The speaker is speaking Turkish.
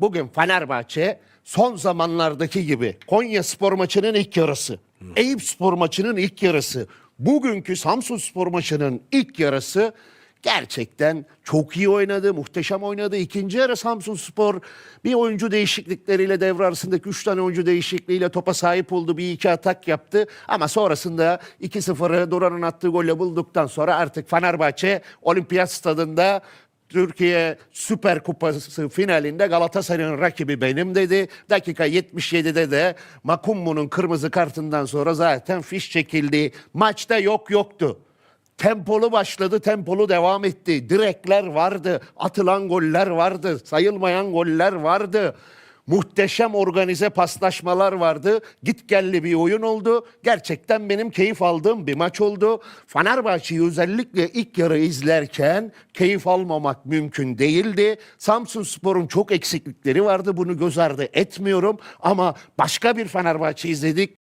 Bugün Fenerbahçe son zamanlardaki gibi Konya Spor maçının ilk yarısı, Eyüp Spor maçının ilk yarısı, bugünkü Samsun Spor maçının ilk yarısı gerçekten çok iyi oynadı, muhteşem oynadı. İkinci yarı Samsun Spor bir oyuncu değişiklikleriyle devre arasındaki 3 tane oyuncu değişikliğiyle topa sahip oldu. Bir iki atak yaptı ama sonrasında 2-0'ı Duran'ın attığı golle bulduktan sonra artık Fenerbahçe Olimpiyat Stadında Türkiye Süper Kupası finalinde Galatasaray'ın rakibi benim dedi. Dakika 77'de de Makumbu'nun kırmızı kartından sonra zaten fiş çekildi. Maçta yok yoktu. Tempolu başladı, tempolu devam etti. Direkler vardı, atılan goller vardı, sayılmayan goller vardı. Muhteşem organize paslaşmalar vardı. Gitgelli bir oyun oldu. Gerçekten benim keyif aldığım bir maç oldu. Fenerbahçe'yi özellikle ilk yarı izlerken keyif almamak mümkün değildi. Samsun Spor'un çok eksiklikleri vardı. Bunu göz ardı etmiyorum. Ama başka bir Fenerbahçe izledik.